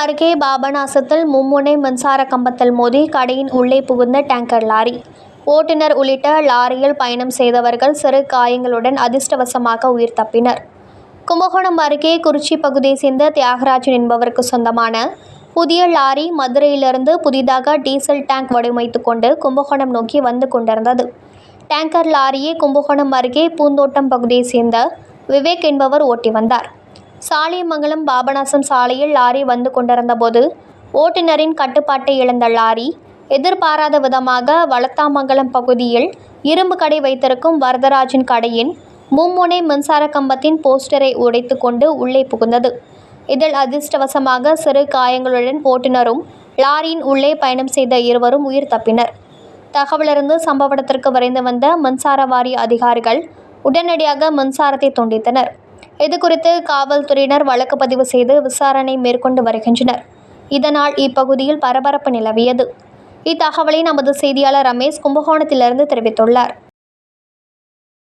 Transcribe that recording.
அருகே பாபநாசத்தில் மும்முனை மின்சார கம்பத்தில் மோதி கடையின் உள்ளே புகுந்த டேங்கர் லாரி. ஓட்டுநர் உள்ளிட்ட லாரியில் பயணம் செய்தவர்கள் சிறு காயங்களுடன் அதிர்ஷ்டவசமாக உயிர் தப்பினர். கும்பகோணம் அருகே குறிச்சி பகுதியை சேர்ந்த தியாகராஜன் என்பவருக்கு சொந்தமான புதிய லாரி மதுரையிலிருந்து புதிதாக டீசல் டேங்க் வடிவமைத்து கொண்டு கும்பகோணம் நோக்கி வந்து கொண்டிருந்தது. டேங்கர் லாரியை கும்பகோணம் அருகே பூந்தோட்டம் பகுதியை சேர்ந்த விவேக் என்பவர் ஓட்டி வந்தார். சாலியமங்கலம் பாபநாசம் சாலையில் லாரி வந்து கொண்டிருந்த போது ஓட்டுநரின் கட்டுப்பாட்டை இழந்த லாரி எதிர்பாராத விதமாக வளத்தாமங்கலம் பகுதியில் இரும்பு கடை வைத்திருக்கும் வரதராஜன் கடையின் மும்முனை மின்சார கம்பத்தின் போஸ்டரை உடைத்து கொண்டு உள்ளே புகுந்தது. இதில் அதிர்ஷ்டவசமாக சிறு காயங்களுடன் ஓட்டுநரும் லாரியின் உள்ளே பயணம் செய்த இருவரும் உயிர் தப்பினர். தகவலிருந்து சம்பவ இடத்திற்கு விரைந்து வந்த மின்சார வாரிய அதிகாரிகள் உடனடியாக மின்சாரத்தை துண்டித்தனர். இதுகுறித்து காவல்துறையினர் வழக்கு பதிவு செய்து விசாரணை மேற்கொண்டு வருகின்றனர். இதனால் இப்பகுதியில் பரபரப்பு நிலவியது. இத்தகவலை நமது செய்தியாளர் ரமேஷ் கும்பகோணத்திலிருந்து தெரிவித்துள்ளார்.